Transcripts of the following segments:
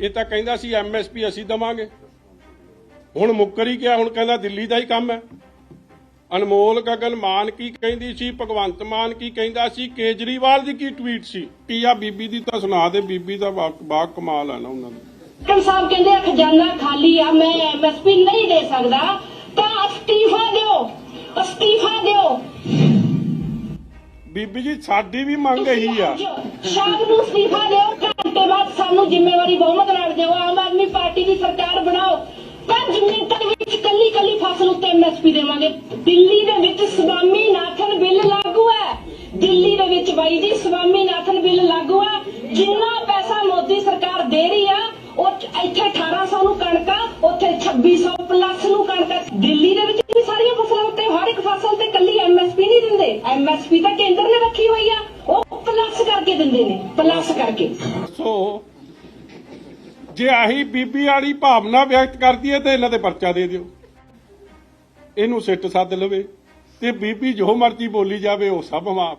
ਇਹ ਤਾਂ ਕਹਿੰਦਾ ਸੀ ਐਮਐਸਪੀ ਅਸੀਂ ਦਵਾਂਗੇ। ਹੁਣ ਮੁੱਕਰ ਹੀ ਗਿਆ ਹੁਣ ਕਹਿੰਦਾ ਦਿੱਲੀ ਦਾ ਹੀ ਕੰਮ ਹੈ। ਅਨਮੋਲ ਗਗਨ ਮਾਨ ਕੀ ਕਹਿੰਦੀ ਸੀ ਭਗਵੰਤ ਮਾਨ ਕੀ ਕਹਿੰਦਾ ਸੀ ਕੇਜਰੀਵਾਲ ਦੀ ਕੀ ਟਵੀਟ ਸੀ? ਕੀ ਆ ਬੀਬੀ ਦੀ ਤਾਂ ਸੁਣਾ ਦੇ ਬੀਬੀ ਦਾ ਬਾ ਕਮਾਲ ਆ ਨਾ ਉਹਨਾਂ ਦਾ। ਕਮ ਸਾਹਿਬ ਕਹਿੰਦੇ ਖਜ਼ਾਨਾ ਖਾਲੀ ਆ ਮੈਂ ਐਮਐਸਪੀ ਨਹੀਂ ਦੇ ਸਕਦਾ। ਤਾਂ ਅਸਤੀਫਾ ਦਿਓ ਅਸਤੀਫਾ ਦਿਓ। ਬੀਬੀ ਜੀ ਸਾਡੀ ਵੀ ਮੰਗ ਇਹੀ ਆ। ਸ਼ਾਮ ਨੂੰ ਅਸਤੀਫਾ ਦਿਓ। ਸਾਨੂੰ ਜ਼ਿੰਮੇਵਾਰੀ ਬਹੁਮਤ ਨਾਲ ਦਿਓ, ਆਮ ਆਦਮੀ ਪਾਰਟੀ ਦੀ ਸਰਕਾਰ ਬਣਾਓ। 5 ਮਿੰਟਾਂ ਵਿੱਚ ਕੱਲੀ ਕੱਲੀ ਫਸਲ ਉੱਤੇ ਐਮਐਸਪੀ ਦੇਵਾਂਗੇ। ਦਿੱਲੀ ਦੇ ਵਿੱਚ ਸਵਾਮੀ ਨਾਥਨ ਬਿੱਲ ਲਾਗੂ ਹੈ। ਦਿੱਲੀ ਦੇ ਵਿੱਚ ਬਾਈ ਜੀ ਸਵਾਮੀ ਨਾਥਨ ਬਿੱਲ ਲਾਗੂ ਹੈ। ਜਿੰਨਾ ਪੈਸਾ ਮੋਦੀ ਸਰਕਾਰ ਦੇ ਰਹੀ ਆ, ਉਹ 'ਚ ਇੱਥੇ 1800 ਨੂੰ ਕਣਕਾਂ ਉੱਥੇ 2600 ਪਲੱਸ ਨੂੰ ਕਣਕਾਂ ਦਿੱਲੀ ਦੇ ਵਿੱਚ ਵੀ ਸਾਰੀਆਂ ਫਸਲਾਂ ਉੱਤੇ ਹਰ ਇੱਕ ਫਸਲ ਤੇ ਕੱਲੀ ਐਮਐਸਪੀ ਨਹੀਂ ਦਿੰਦੇ। ਐਮਐਸਪੀ ਤਾਂ ਕੇਂਦਰ ਨੇ ਰੱਖੀ ਹੋਈ ਆ। ਉਹ ਪਲੱਸ ਕਰਕੇ ਦਿੰਦੇ ਨੇ, ਪਲੱਸ ਕਰਕੇ। ਸੋ ਜੇ ਆਹੀ ਬੀਬੀ ਵਾਲੀ ਭਾਵਨਾ ਵਿਅਕਤ ਕਰਦੀ ਹੈ ਤੇ ਇਹਨਾਂ ਤੇ ਪਰਚਾ ਦੇ ਦਿਓ। ਇਹਨੂੰ ਸਿੱਟ ਸੱਦ ਲਵੇ ਤੇ ਬੀਬੀ ਜੋ ਮਰਜ਼ੀ ਬੋਲੀ ਜਾਵੇ, ਉਹ ਸਭ ਮਾਫ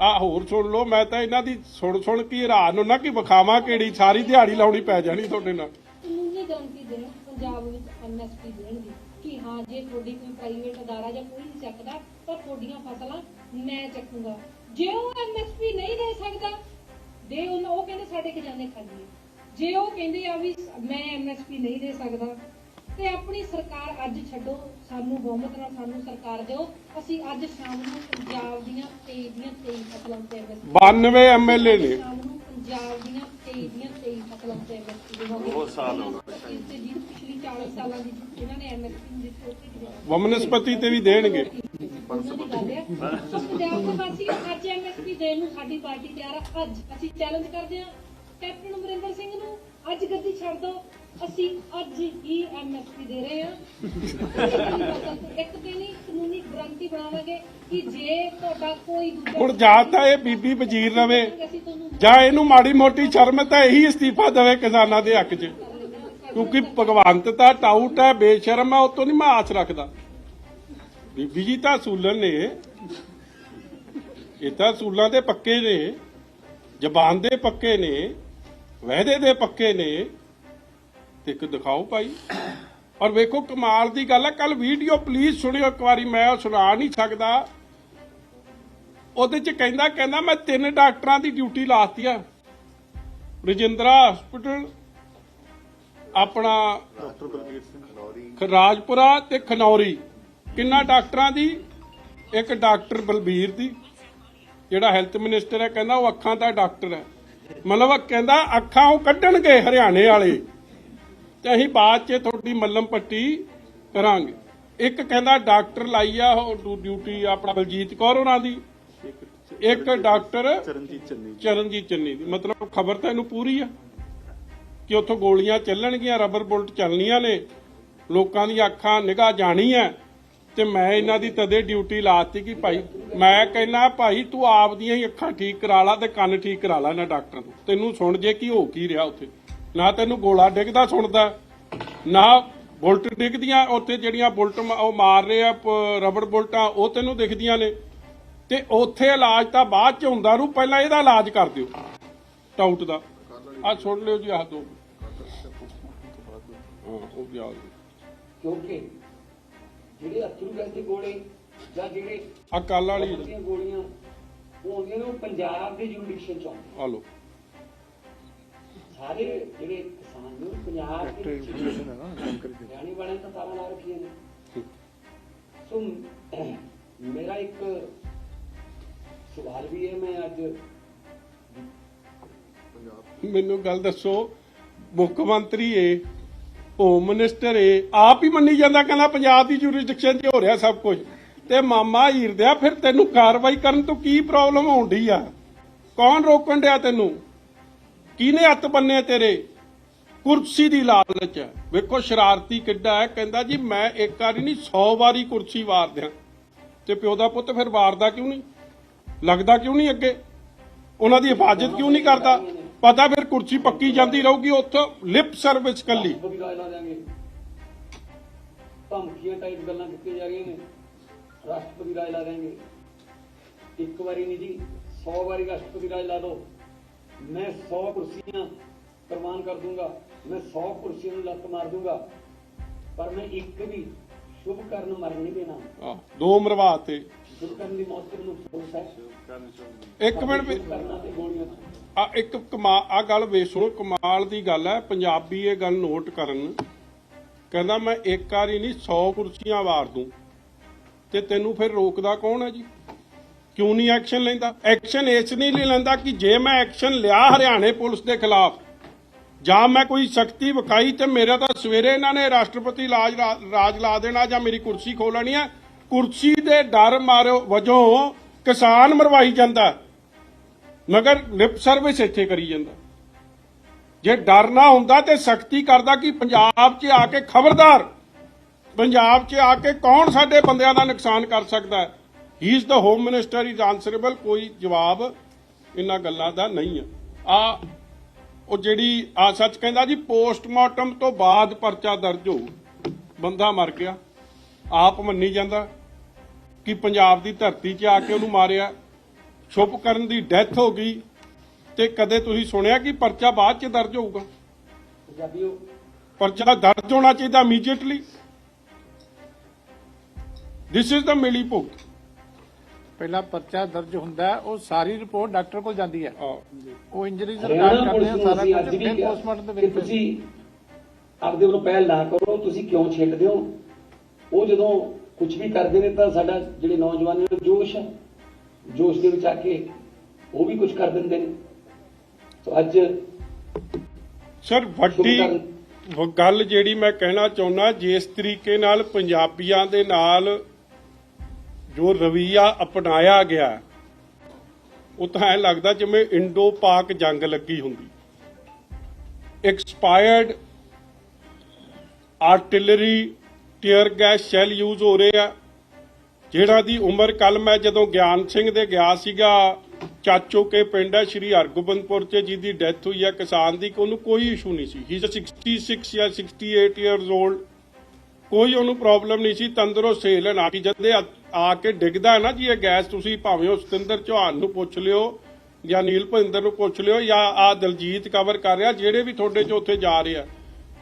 ਆ ਹੋਰ ਸੁਣ ਲਓ, ਮੈਂ ਤਾਂ ਇਹਨਾਂ ਦੀ ਸੁਣ ਸੁਣ ਕੇ ਹੈਰਾਨ ਹੁੰਦਾ ਕਿ ਵਿਖਾਵਾਂ ਕਿਹੜੀ, ਸਾਰੀ ਦਿਹਾੜੀ ਲਾਉਣੀ ਪੈ ਜਾਣੀ ਤੁਹਾਡੇ ਨਾਲ। ਕਾਨੂੰਨੀ ਗਾਰੰਟੀ ਦੇਣ, ਪੰਜਾਬ ਵਿੱਚ ਐਮਐਸਪੀ ਦੇਣਗੇ? ਕਿ ਹਾਂ, ਜੇ ਤੁਹਾਡੀ ਕੋਈ ਪ੍ਰਾਈਵੇਟ ਅਦਾਰਾ ਜਾਂ ਕੋਈ ਨਹੀਂ ਚੱਕਦਾ, ਤਾਂ ਤੁਹਾਡੀਆਂ ਫਸਲਾਂ ਮੈਂ ਚੱਕੂਗਾ। ਜੇ ਉਹ ਐਮਐਸਪੀ ਨਹੀਂ ਦੇ ਸਕਦਾ, ਦੇ ਉਹ ਕਹਿੰਦੇ ਸਾਡੇ ਖਜ਼ਾਨੇ ਖਾਲੀ ਜੇ ਉਹ ਕਹਿੰਦੇ ਆ ਵੀ ਮੈਂ ਐਮਐਸਪੀ ਨਹੀਂ ਦੇ ਸਕਦਾ ਤੇ ਆਪਣੀ ਸਰਕਾਰ ਅੱਜ ਛੱਡੋ ਸਾਨੂੰ ਬਹੁਮਤ ਨਾਲ ਸਾਨੂੰ ਸਰਕਾਰ ਦਿਓ। ਅਸੀਂ ਅੱਜ ਸ਼ਾਮ ਨੂੰ ਪੰਜਾਬ ਦੀਆਂ 23 ਦੀਆਂ 23 ਫਸਲਾਂ ਤੇ MSP 92 ਐਮਐਲਏ ਨੇ। ਸ਼ਾਮ ਨੂੰ ਪੰਜਾਬ ਦੀਆਂ 23 ਦੀਆਂ 23 ਫਸਲਾਂ ਤੇ ਬਹੁਤ ਸਾਲ ਹੋ ਗਏ। ਜੀ ਪਿਛਲੀ 40 ਸਾਲਾਂ ਦੀ ਇਹਨਾਂ ਨੇ ਐਮਐਸਪੀ ਦਿੱਤੀ। ਵਮਨਸਪਤੀ ਤੇ ਵੀ ਦੇਣਗੇ। ਪੰਜਾਬ ਦੇ ਵਾਸੀ ਅੱਜ ਐਮਐਸਪੀ ਦੇਣ ਨੂੰ ਸਾਡੀ ਪਾਰਟੀ ਤਿਆਰ ਆ। ਅੱਜ ਅਸੀਂ ਚੈਲੰਜ ਕਰਦੇ ਹਾਂ। ਕੈਪਟਨ ਅਮਰਿੰਦਰ ਸਿੰਘ ਨੂੰ ਅੱਜ ਗੱਦੀ ਛੱਡ ਦਿਓ ਅਸੀਂ ਅੱਜ ਹੀ ਐਮਐਸਪੀ ਦੇ ਰਹੇ ਹਾਂ। ਇੱਕ ਤੇ ਨਹੀਂ ਕਾਨੂੰਨੀ ਗਰੰਟੀ ਬਣਾਵਾਂਗੇ ਕਿ ਜੇ ਤੁਹਾਡਾ ਕੋਈ ਦੂਜਾ ਹੁਣ ਜਾਂ ਤਾਂ ਇਹ ਬੀਬੀ ਵਜ਼ੀਰ ਰਵੇ ਜਾਂ ਇਹਨੂੰ ਮਾੜੀ ਮੋਟੀ ਸ਼ਰਮ ਤਾਂ ਇਹੀ ਅਸਤੀਫਾ ਦੇਵੇ ਕਿਸਾਨਾਂ ਦੇ ਹੱਕ 'ਚ। ਕਿਉਂਕਿ ਭਗਵੰਤ ਤਾਂ ਟਾਊਟ ਹੈ ਬੇਸ਼ਰਮ ਹੈ ਉਹ ਤੋਂ ਨਹੀਂ ਮੈਂ ਆਸ ਰੱਖਦਾ। ਬੀਬੀ ਜੀ ਤਾਂ ਸੂਲਨ ਨੇ। ਇਹ ਤਾਂ ਸੂਲਾਂ ਦੇ ਪੱਕੇ ਨੇ ਜ਼ਬਾਨ ਦੇ ਪੱਕੇ ਨੇ। ਵਾਅਦੇ ਦੇ ਪੱਕੇ ਨੇ ਤੇ ਇੱਕ ਦਿਖਾਓ ਭਾਈ। ਔਰ ਵੇਖੋ ਕਮਾਲ ਦੀ ਗੱਲ ਹੈ ਕੱਲ ਵੀਡੀਓ ਪਲੀਜ਼ ਸੁਣਿਓ ਇੱਕ ਵਾਰੀ ਮੈਂ ਉਹ ਸੁਣਾ ਨਹੀਂ ਸਕਦਾ। ਉਹਦੇ ਚ ਕਹਿੰਦਾ ਕਹਿੰਦਾ ਮੈਂ ਤਿੰਨ ਡਾਕਟਰਾਂ ਦੀ ਡਿਊਟੀ ਲਾਤੀ ਆ। ਰਜਿੰਦਰਾ ਹਸਪੀਟਲ ਆਪਣਾ ਰਾਜਪੁਰਾ ਤੇ ਖਨੌਰੀ। ਕਿੰਨਾ ਡਾਕਟਰਾਂ ਦੀ? ਇੱਕ ਡਾਕਟਰ ਬਲਬੀਰ ਦੀ ਜਿਹੜਾ ਹੈਲਥ ਮਿਨਿਸਟਰ ਹੈ ਕਹਿੰਦਾ ਉਹ ਅੱਖਾਂ ਦਾ ਡਾਕਟਰ ਹੈ। ਮਤਲਬ ਉਹ ਕਹਿੰਦਾ ਅੱਖਾਂ ਉਹ ਕੱਢਣਗੇ ਹਰਿਆਣੇ ਵਾਲੇ। ਤੇ ਅਸੀਂ ਬਾਅਦ ਚ ਤੁਹਾਡੀ ਮੱਲਮ ਪੱਟੀ ਕਰਾਂਗੇ। ਇੱਕ ਕਹਿੰਦਾ ਡਾਕਟਰ ਲਾਈ ਆ ਉਹ ਡਿਊ- ਡਿਊਟੀ ਆਪਣਾ ਬਲਜੀਤ ਕੌਰ ਉਹਨਾਂ ਦੀ। ਇੱਕ ਡਾਕਟਰ ਚਰਨਜੀਤ ਚੰਨੀ ਚਰਨਜੀਤ ਚੰਨੀ ਦੀ। ਮਤਲਬ ਖਬਰ ਤਾਂ ਇਹਨੂੰ ਪੂਰੀ ਆ। ਕਿ ਉੱਥੋਂ ਗੋਲੀਆਂ ਚੱਲਣਗੀਆਂ ਰਬਰ ਬੁਲਟ ਚੱਲਣੀਆਂ ਨੇ। ਲੋਕਾਂ ਦੀਆਂ ਅੱਖਾਂ ਨਿਗਾਹ ਜਾਣੀ ਹੈ। ਤੇ ਮੈਂ ਇਹਨਾਂ ਦੀ ਤਦੇ ਡਿਊਟੀ ਲਾਤੀ ਕਿ ਭਾਈ ਮੈਂ ਕਹਿੰਨਾ ਭਾਈ ਤੂੰ ਆਪਦੀਆਂ ਹੀ ਅੱਖਾਂ ਠੀਕ ਕਰਾ ਲਾ ਤੇ ਕੰਨ ਠੀਕ ਕਰਾ ਲਾ ਇਹਨਾਂ ਡਾਕਟਰ ਤੋਂ। ਤੈਨੂੰ ਸੁਣ ਜੇ ਕੀ ਹੋ ਕੀ ਰਿਹਾ ਉੱਥੇ। ਨਾ ਤੈਨੂੰ ਗੋਲਾ ਡਿੱਗਦਾ ਸੁਣਦਾ ਨਾ ਬੁਲਟ ਡਿੱਗਦੀਆਂ ਉੱਥੇ ਜਿਹੜੀਆਂ ਬੁਲਟ ਉਹ ਮਾਰ ਰਹੇ ਆ ਰਬੜ ਬੁਲਟਾਂ ਉਹ ਤੈਨੂੰ ਦਿਖਦੀਆਂ ਨੇ। ਤੇ ਉੱਥੇ ਇਲਾਜ ਤਾਂ ਬਾਅਦ ਚ ਹੁੰਦਾ ਰੂ ਪਹਿਲਾਂ ਇਹਦਾ ਇਲਾਜ ਕਰ ਦਿਓ। ਟਾਊਟ ਦਾ। ਆ ਸੁਣ ਲਿਓ ਜੀ ਆਹ ਦੋ। ਹਾਂ ਉਹ ਵੀ ਆ ਗਏ। ਕਿਉਂਕਿ ਜਿਹੜੇ ਅਥਰੂ ਗੈਸ ਦੇ ਗੋਲੇ ਜਾਂ ਜਿਹੜੇ ਆ ਕੱਲ ਵਾਲੀ ਦੀਆਂ ਗੋਲੀਆਂ ਉਹ ਆਉਂਦੀਆਂ ਨੇ ਉਹ ਪੰਜਾਬ ਦੇ ਜੁਡੀਸ਼ੀਅਲ ਚ। ਆਉਂਦੀਆਂ ਆ ਲੋ ਸਾਰੇ ਜਿਹੜੇ ਕਿਸਾਨ ਨੇ ਉਹ ਪੰਜਾਬ ਦੇ ਵਿੱਚ ਹੈ ਨਾ ਜਾਣਕਾਰੀ ਦੇ ਹਰਿਆਣੇ ਵਾਲਿਆਂ ਨੇ ਤਾਂ ਤਾਰਾਂ ਲਾ ਰੱਖੀਆਂ ਨੇ। ਸੋ ਮੇਰਾ ਇੱਕ ਸਵਾਲ ਵੀ ਹੈ ਮੈਂ ਅੱਜ ਮੈਨੂੰ ਗੱਲ ਦੱਸੋ ਮੁੱਖ ਮੰਤਰੀ ਏ ਹੋਮ ਮਿਨਿਸਟਰ ਏ। ਆਪ ਹੀ ਮੰਨੀ ਜਾਂਦਾ, ਕਹਿੰਦਾ ਪੰਜਾਬ ਦੀ ਜੁਰਿਸਡਿਕਸ਼ਨ 'ਚ ਹੋ ਰਿਹਾ ਸਭ ਕੁਝ। ਤੇ ਮਾਮਾ ਹੀਰਦਿਆ ਫਿਰ ਤੈਨੂੰ ਕਾਰਵਾਈ ਕਰਨ ਤੋਂ ਕੀ ਪ੍ਰੋਬਲਮ ਹੋਣੀ ਆ? ਕੌਣ ਰੋਕਣ ਡਿਆ ਤੈਨੂੰ? ਕਿਹਨੇ ਹੱਥ ਬੰਨੇ ਤੇਰੇ? ਕੁਰਸੀ ਦੀ ਲਾਲਚ। ਹੈ ਵੇਖੋ, ਸ਼ਰਾਰਤੀ ਕਿੱਡਾ ਹੈ। ਕਹਿੰਦਾ ਜੀ, ਮੈਂ ਇੱਕ ਵਾਰੀ ਨਹੀਂ 100 ਵਾਰੀ ਕੁਰਸੀ ਵਾਰ ਦਿਆਂ। ਤੇ ਪਿਓ ਦਾ ਪੁੱਤ ਫਿਰ ਵਾਰਦਾ ਕਿਉਂ ਨਹੀਂ? ਲੱਗਦਾ ਕਿਉਂ ਨਹੀਂ ਅੱਗੇ? ਉਹਨਾਂ ਦੀ ਹਿਫਾਜ਼ਤ ਕਿਉਂ ਨਹੀਂ ਕਰਦਾ? ਪਤਾ ਫਿਰ ਕੁਰਸੀ ਪੱਕੀ ਜਾਂਦੀ ਰਹੂਗੀ ਉੱਥੋਂ ਲਿਪ ਸਰਵਿਸ ਕੱਲੀ। ਰਾਸ਼ਟਰਪਤੀ ਰਾਜ ਲਾ ਦਿਆਂਗੇ। ਧਮਕੀਆਂ ਟਾਈਪ ਗੱਲਾਂ ਕੀਤੀਆਂ ਜਾ ਰਹੀਆਂ ਨੇ। ਰਾਸ਼ਟਰਪਤੀ ਰਾਜ ਲਾ ਦਿਆਂਗੇ। ਇੱਕ ਵਾਰੀ ਨਹੀਂ ਜੀ 100 ਵਾਰੀ ਰਾਸ਼ਟਰਪਤੀ ਰਾਜ ਲਾ ਦਿਓ। ਮੈਂ 100 ਕੁਰਸੀਆਂ ਪ੍ਰਮਾਣ ਕਰ ਦੂੰਗਾ। ਮੈਂ 100 ਕੁਰਸੀਆਂ ਨੂੰ ਲੱਤ ਮਾਰ ਦੂੰਗਾ। ਪਰ ਮੈਂ ਇੱਕ ਵੀ ਸ਼ੁਭ ਕਰਨ ਮਰਨ ਨਹੀਂ ਦੇਣਾ। ਆਹ, ਦੋ ਮਰਵਾ ਤੇ। ਸ਼ੁਭ ਕਰਨ ਦੀ ਮੌਤ ਮੈਨੂੰ ਅਫਸੋਸ ਹੈ। ਇੱਕ ਮਿੰਟ ਵੀ- ਸ਼ੁਭ ਆ ਇੱਕ ਕਮਾ ਆ ਗੱਲ ਵੇ ਸੁਣੋ, ਕਮਾਲ ਦੀ ਗੱਲ ਹੈ, ਪੰਜਾਬੀ ਇਹ ਗੱਲ ਨੋਟ ਕਰਨ। ਕਹਿੰਦਾ ਮੈਂ ਇੱਕ ਵਾਰੀ ਨਹੀਂ 100 ਕੁਰਸੀਆਂ ਵਾਰ ਦੂੰ। ਤੇ ਤੈਨੂੰ ਫਿਰ ਰੋਕਦਾ ਕੌਣ ਹੈ ਜੀ? ਕਿਉਂ ਨਹੀਂ ਐਕਸ਼ਨ ਲੈਂਦਾ? ਐਕਸ਼ਨ ਇਸ ਨਹੀਂ ਲੈਂਦਾ ਕਿ ਜੇ ਮੈਂ ਐਕਸ਼ਨ ਲਿਆ ਹਰਿਆਣੇ ਪੁਲਿਸ ਦੇ ਖਿਲਾਫ, ਜਾਂ ਮੈਂ ਕੋਈ ਸ਼ਕਤੀ ਵਿਖਾਈ ਤੇ ਮੇਰਾ ਤਾਂ ਸਵੇਰੇ ਇਹਨਾਂ ਨੇ ਰਾਸ਼ਟਰਪਤੀ ਰਾਜ ਰਾਜ ਲਾ ਦੇਣਾ ਜਾਂ ਮੇਰੀ ਕੁਰਸੀ ਖੋਲਣੀ ਹੈ, ਕੁਰਸੀ ਦੇ ਡਰ ਮਾਰੋ ਵਜੋਂ ਕਿਸਾਨ ਮਰਵਾਈ ਜਾਂਦਾ। ਮਗਰ ਲਿਪ ਸਰਵਿਸ ਇੱਥੇ ਕਰੀ ਜਾਂਦਾ। ਜੇ ਡਰ ਨਾ ਹੁੰਦਾ ਤੇ ਸਖਤੀ ਕਰਦਾ ਕਿ ਪੰਜਾਬ 'ਚ ਆ ਕੇ ਖਬਰਦਾਰ, ਪੰਜਾਬ 'ਚ ਆ ਕੇ ਕੌਣ ਸਾਡੇ ਬੰਦਿਆਂ ਦਾ ਨੁਕਸਾਨ ਕਰ ਸਕਦਾ ਹੈ? He is the home minister is answerable ਕੋਈ ਜਵਾਬ ਇਹਨਾਂ ਗੱਲਾਂ ਦਾ ਨਹੀਂ ਹੈ। ਆ, ਉਹ ਜਿਹੜੀ ਆ ਸੱਚ ਕਹਿੰਦਾ ਜੀ, ਪੋਸਟਮਾਰਟਮ ਤੋਂ ਬਾਅਦ ਪਰਚਾ ਦਰਜ ਹੋ ਬੰਦਾ ਮਰ ਗਿਆ, ਆਪ ਮੰਨੀ ਜਾਂਦਾ ਕਿ ਪੰਜਾਬ ਦੀ ਧਰਤੀ 'ਚ ਆ ਕੇ ਉਹਨੂੰ ਮਾਰਿਆ। ਛੁਪ ਕਰਨ ਦੀ ਡੈਥ ਹੋ ਗਈ ਤੇ ਕਦੇ ਤੁਸੀਂ ਸੁਣਿਆ ਕਿ ਪਰਚਾ ਬਾਅਦ 'ਚ ਦਰਜ ਹੋਊਗਾ? ਪੰਜਾਬੀਓ ਪਰਚਾ ਦਰਜ ਹੋਣਾ ਚਾਹੀਦਾ ਇਮੀਡੀਏਟਲੀ ਥਿਸ ਇਜ਼ ਦਾ ਮਿਲੀ ਭੁਗਤ ਪਹਿਲਾ ਪਰਚਾ ਦਰਜ ਹੁੰਦਾ ਹੈ, ਉਹ ਸਾਰੀ ਰਿਪੋਰਟ ਡਾਕਟਰ ਕੋਲ ਜਾਂਦੀ ਹੈ। ਉਹ ਇੰਜਰੀਜ਼ ਹਰਿਆਣਾ ਰਿਕਾਰਡ ਕਰਦੇ ਆ ਸਾਰਾ ਕੁਝ ਅੱਜ ਵੀ ਫਿਰ ਪੋਸਟਮਾਰਟਮ ਦੇ ਵਿੱਚ ਤੁਸੀਂ ਆਪਦੇ ਵੱਲੋਂ ਪਹਿਲ ਨਾ ਕਰੋ ਤੁਸੀਂ ਕਿਉਂ ਛੇੜਦੇ ਹੋ? ਉਹ ਜਦੋਂ ਕੁਝ ਵੀ ਕਰਦੇ ਨੇ ਤਾਂ ਸਾਡਾ ਜਿਹੜੇ ਨੌਜਵਾਨਾਂ ਨੂੰ ਜੋਸ਼ ਹੈ। ਜੋਸ਼ ਦੇ ਵਿੱਚ ਆ ਕੇ ਉਹ ਵੀ ਕੁਝ ਕਰ ਦਿੰਦੇ ਨੇ। ਸੋ ਅੱਜ ਸਰ ਵੱਡੀ ਗੱਲ ਜਿਹੜੀ ਮੈਂ ਕਹਿਣਾ ਚਾਹੁੰਦਾ ਜਿਸ ਤਰੀਕੇ ਨਾਲ ਪੰਜਾਬੀਆਂ ਦੇ ਨਾਲ ਜੋ ਰਵਈਆ ਅਪਣਾਇਆ ਗਿਆ ਉਹ ਤਾਂ ਐ ਲੱਗਦਾ ਜਿਵੇਂ ਇੰਡੋ ਪਾਕ ਜੰਗ ਲੱਗੀ ਹੁੰਦੀ। Expired artillery tear gas shell use ਹੋ ਰਹੇ ਆ। ਜਿਹੜਾ ਦੀ ਉਮਰ ਕੱਲ ਮੈਂ ਜਦੋਂ ਗਿਆਨ ਸਿੰਘ ਦੇ ਗਿਆ ਸੀਗਾ, ਚਾਚੋ ਕੇ ਪਿੰਡ ਹੈ, ਸ਼੍ਰੀ ਹਰਗੋਬਿੰਦਪੁਰ ਚ, ਜਿਹਦੀ ਡੈਥ ਹੋਈ ਹੈ ਕਿਸਾਨ ਦੀ, ਉਹਨੂੰ ਕੋਈ ਇਸ਼ੂ ਨਹੀਂ ਸੀ। ਹੀ 66 ਜਾਂ 68 ਇਅਰਸ 올ਡ ਕੋਈ ਉਹਨੂੰ ਪ੍ਰੋਬਲਮ ਨਹੀਂ ਸੀ, ਤੰਦਰੁਸਤ ਸੇਲ ਨਾ ਕਿ ਜਦ ਆ ਕੇ ਡਿੱਗਦਾ ਨਾ ਜੀ ਇਹ ਗੈਸ, ਤੁਸੀਂ ਭਾਵੇਂ ਉਹ ਸਤਿੰਦਰ ਚੌਹਾਨ ਨੂੰ ਪੁੱਛ ਲਿਓ ਜਾਂ ਨੀਲ ਭਿੰਦਰ ਨੂੰ ਪੁੱਛ ਲਿਓ ਜਾਂ ਆ ਦਲਜੀਤ ਕਵਰ ਕਰ ਰਿਹਾ, ਜਿਹੜੇ ਵੀ ਤੁਹਾਡੇ ਚ ਉੱਥੇ ਜਾ ਰਹੇ ਆ,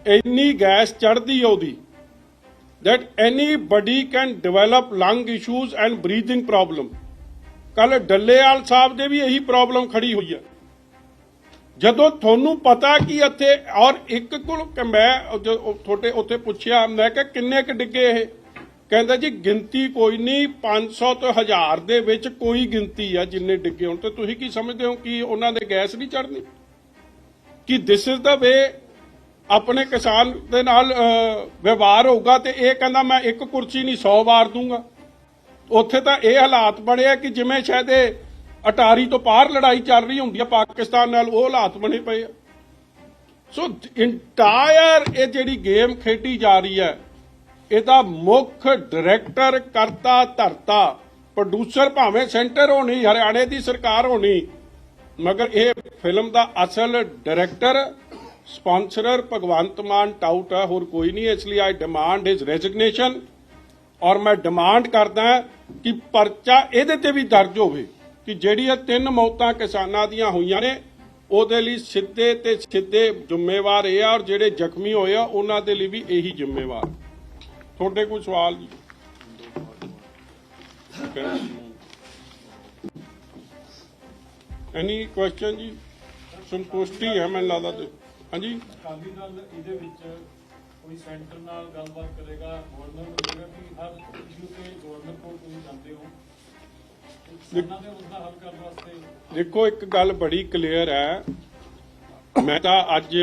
ਇੰਨੀ ਗੈਸ ਚੜਦੀ ਉਹਦੀ। That anybody can develop lung issues and breathing problem. ਕੱਲ ਡੱਲੇਵਾਲ ਸਾਹਿਬ ਦੇ ਵੀ ਇਹੀ ਪ੍ਰੋਬਲਮ ਖੜੀ ਹੋਈ ਹੈ। ਜਦੋਂ ਤੁਹਾਨੂੰ ਪਤਾ ਕਿ ਇੱਥੇ ਔਰ ਇੱਕ ਕੋਲ ਕਿ ਮੈਂ ਤੁਹਾਡੇ ਉੱਥੇ ਪੁੱਛਿਆ, ਮੈਂ ਕਿਹਾ ਕਿੰਨੇ ਕ ਡਿੱਗੇ ਇਹ? ਕਹਿੰਦਾ ਜੀ ਗਿਣਤੀ ਕੋਈ ਨਹੀਂ 500 ਤੋਂ 1000 ਦੇ ਵਿੱਚ ਕੋਈ ਗਿਣਤੀ ਆ ਜਿੰਨੇ ਡਿੱਗੇ ਹੋਣ। ਤੇ ਤੁਸੀਂ ਕੀ ਸਮਝਦੇ ਹੋ ਕਿ ਉਹਨਾਂ ਦੇ ਗੈਸ ਨਹੀਂ ਚੜਨੀ ਕਿ ਦਿਸ ਇਜ਼ ਦਾ ਵੇ ਆਪਣੇ ਕਿਸਾਨ ਦੇ ਨਾਲ ਵਿਵਹਾਰ ਹੋਊਗਾ ਤੇ ਇਹ ਕਹਿੰਦਾ ਮੈਂ ਇੱਕ ਕੁਰਸੀ ਨਹੀਂ 100 ਵਾਰ ਦੂੰਗਾ। ਉੱਥੇ ਤਾਂ ਇਹ ਹਾਲਾਤ ਬਣੇ ਆ ਕਿ ਜਿਵੇਂ ਸ਼ਾਇਦ ਇਹ ਅਟਾਰੀ ਤੋਂ ਪਾਰ ਲੜਾਈ ਚੱਲ ਰਹੀ ਹੁੰਦੀ ਆ, ਪਾਕਿਸਤਾਨ ਨਾਲ ਉਹ ਹਾਲਾਤ ਬਣੇ ਪਏ ਆ। ਸੋ ਇੰਟਾਇਰ ਇਹ ਜਿਹੜੀ ਗੇਮ ਖੇਡੀ ਜਾ ਰਹੀ ਹੈ, ਇਹਦਾ ਮੁੱਖ ਡਾਇਰੈਕਟਰ ਕਰਤਾ ਧਰਤਾ। ਪ੍ਰੋਡਿਊਸਰ ਭਾਵੇਂ ਸੈਂਟਰ ਹੋਣੀ, ਹਰਿਆਣੇ ਦੀ ਸਰਕਾਰ ਹੋਣੀ, ਮਗਰ ਇਹ ਫਿਲਮ ਦਾ ਅਸਲ director sponsorer Bhagwant Mann tout ਹੈ ਹੋਰ ਕੋਈ ਨਹੀਂ ਇਸ ਲਈ ਆਈ ਡਿਮਾਂਡ ਹਿਸ ਰੈਜ਼ਿਗਨੇਸ਼ਨ ਔਰ ਮੈਂ ਡਿਮਾਂਡ ਕਰਦਾ ਕਿ ਪਰਚਾ ਇਹਦੇ ਤੇ ਵੀ ਦਰਜ ਹੋਵੇ ਕਿ ਜਿਹੜੀਆਂ ਤਿੰਨ ਮੌਤਾਂ ਕਿਸਾਨਾਂ ਦੀਆਂ ਹੋਈਆਂ ਨੇ ਉਹਦੇ ਲਈ ਸਿੱਧੇ ਤੇ ਸਿੱਧੇ ਜ਼ਿੰਮੇਵਾਰ ਇਹ ਆ ਔਰ ਜਿਹੜੇ ਜ਼ਖਮੀ ਹੋਏ ਆ ਉਹਨਾਂ ਦੇ ਲਈ ਵੀ ਇਹੀ ਜ਼ਿੰਮੇਵਾਰ ਤੁਹਾਡੇ ਕੋਈ ਸਵਾਲ ਜੀ ਐਨੀ ਕੁਐਸਚਨ ਜੀ ਸੰਤੁਸ਼ਟੀ ਹੈ ਮੈਨੂੰ ਲੱਗਦਾ ਤੇ ਹਾਂਜੀ। ਅਕਾਲੀ ਦਲ ਇਹਦੇ ਵਿੱਚ ਕੋਈ ਸੈਂਟਰ ਨਾਲ ਗੱਲਬਾਤ ਕਰੇਗਾ ਗਵਰਨਰ ਨੂੰ ਕਹੇਗਾ ਕਿ ਹਰ ਇਸ਼ੂ ਤੇ ਗਵਰਨਰ ਕੋਲ ਤੁਸੀਂ ਜਾਂਦੇ ਹੋ। ਦੇਖੋ ਇੱਕ ਗੱਲ ਬੜੀ ਕਲੀਅਰ ਹੈ। ਮੈਂ ਤਾਂ ਅੱਜ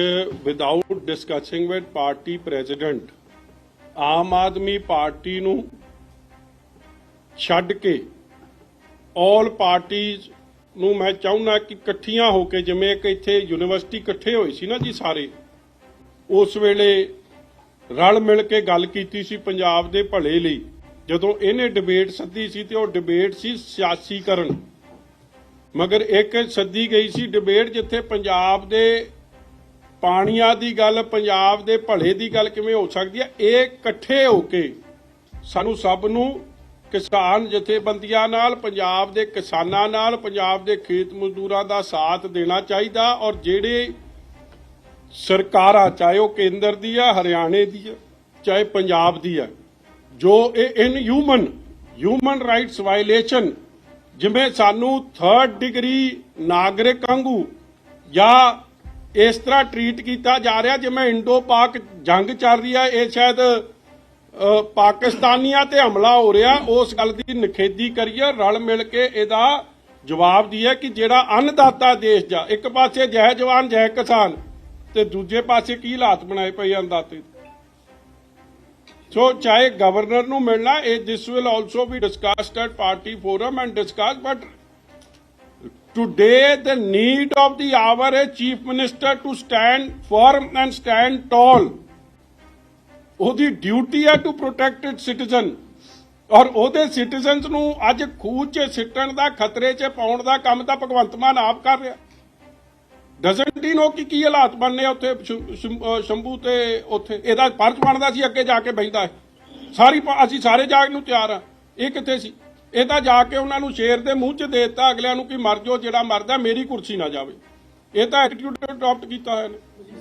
without discussing with party president Aam Aadmi Party ਨੂੰ ਛੱਡ ਕੇ ਆਲ ਪਾਰਟੀਆਂ ਨੂੰ ਮੈਂ ਚਾਹੁੰਦਾ ਕਿ ਇਕੱਠੀਆਂ ਹੋ ਕੇ ਜਿਵੇਂ ਕਿ ਇੱਥੇ ਯੂਨੀਵਰਸਿਟੀ ਇਕੱਠੇ ਹੋਏ ਸੀ ਨਾ ਜੀ ਸਾਰੇ, ਉਸ ਵੇਲੇ ਰਲ ਮਿਲ ਕੇ ਗੱਲ ਕੀਤੀ ਸੀ ਪੰਜਾਬ ਦੇ ਭਲੇ ਲਈ। ਜਦੋਂ ਇਹਨੇ ਡਿਬੇਟ ਸੱਦੀ ਸੀ ਤੇ ਉਹ ਡਿਬੇਟ ਸੀ ਸਿਆਸੀਕਰਨ। ਮਗਰ ਇੱਕ ਸੱਦੀ ਗਈ ਸੀ ਡਿਬੇਟ ਜਿੱਥੇ ਪੰਜਾਬ ਦੇ ਪਾਣੀਆਂ ਦੀ ਗੱਲ, ਪੰਜਾਬ ਦੇ ਭਲੇ ਦੀ ਗੱਲ ਕਿਵੇਂ ਹੋ ਸਕਦੀ ਹੈ, ਇਹ ਇਕੱਠੇ ਹੋ ਕੇ ਸਾਨੂੰ ਸਭ ਨੂੰ ਕਿਸਾਨ ਜਥੇਬੰਦੀਆਂ ਨਾਲ, ਪੰਜਾਬ ਦੇ ਕਿਸਾਨਾਂ ਨਾਲ, ਪੰਜਾਬ ਦੇ ਖੇਤ ਮਜ਼ਦੂਰਾਂ ਦਾ ਸਾਥ ਦੇਣਾ ਚਾਹੀਦਾ ਔਰ ਜਿਹੜੇ ਸਰਕਾਰਾਂ, ਚਾਹੇ ਉਹ ਕੇਂਦਰ ਦੀ ਆ, ਹਰਿਆਣੇ ਦੀ ਆ, ਚਾਹੇ ਪੰਜਾਬ ਦੀ ਆ, ਜੋ ਇਹ in human human rights violation ਜਿਵੇਂ ਸਾਨੂੰ 3rd ਡਿਗਰੀ ਨਾਗਰਿਕ ਵਾਂਗੂ ਜਾਂ ਇਸ ਤਰ੍ਹਾਂ ਟਰੀਟ ਕੀਤਾ ਜਾ ਰਿਹਾ ਜਿਵੇਂ ਇੰਡੋ ਪਾਕ ਜੰਗ ਚੱਲ ਰਹੀ ਹੈ ਇਹ ਸ਼ਾਇਦ ਪਾਕਿਸਤਾਨੀਆਂ ਤੇ ਹਮਲਾ ਹੋ ਰਿਹਾ, ਉਸ ਗੱਲ ਦੀ ਨਿਖੇਧੀ ਕਰੀਏ, ਰਲ ਮਿਲ ਕੇ ਇਹਦਾ ਜਵਾਬ ਦਈਏ ਕਿ ਜਿਹੜਾ ਅੰਨਦਾਤਾ ਦੇਸ਼ ਜਾ, ਇੱਕ ਪਾਸੇ ਜੈ ਜਵਾਨ, ਜੈ ਕਿਸਾਨ, ਤੇ ਦੂਜੇ ਪਾਸੇ ਕੀ ਹਾਲਾਤ ਬਣਾਏ ਪਏ ਆ ਅੰਨਦਾਤੇ ਸੋ ਚਾਹੇ ਗਵਰਨਰ ਨੂੰ ਮਿਲਣਾ, ਇਹ this will also be discussed at party forum and discuss but today the need of the hour is chief minister to stand firm and stand tall. ਉਹਦੀ ਡਿਊਟੀ ਹੈ ਟੂ ਪ੍ਰੋਟੈਕਟ ਇਟ ਸਿਟੀਜ਼ਨ ਔਰ ਉਹਦੇ citizens ਨੂੰ ਅੱਜ ਖੂਹ 'ਚ ਸਿੱਟਣ ਦਾ, ਖਤਰੇ 'ਚ ਪਾਉਣ ਦਾ ਕੰਮ ਤਾਂ ਭਗਵੰਤ ਮਾਨ ਆਪ ਕਰ ਰਿਹਾ। ਡਸਨਟ ਹੀ ਨੋ ਕਿ ਕੀ ਹਾਲਾਤ ਬਣਨੇ ਆ ਉੱਥੇ ਸ਼ੰਭੂ ਤੇ ਉੱਥੇ? ਇਹਦਾ ਫਰਜ਼ ਬਣਦਾ ਸੀ ਅੱਗੇ ਜਾ ਕੇ ਬੈਂਦਾ ਹੈ। ਸਾਰੀ ਅਸੀਂ ਸਾਰੇ ਜਾਗ ਨੂੰ ਤਿਆਰ ਆ। ਇਹ ਕਿੱਥੇ ਸੀ? ਇਹ ਤਾਂ ਜਾ ਕੇ ਉਹਨਾਂ ਨੂੰ ਸ਼ੇਰ ਦੇ ਮੂੰਹ 'ਚ ਦੇ ਦਿੱਤਾ ਅਗਲਿਆਂ ਨੂੰ ਕਿ ਮਰ ਜਾਓ, ਜਿਹੜਾ ਮਰਦਾ ਮੇਰੀ ਕੁਰਸੀ ਨਾ ਜਾਵੇ। ਇਹ ਤਾਂ ਐਟੀਟਿਊਡ ਅਡਾਪਟ ਕੀਤਾ ਹੋਇਆ ਨੇ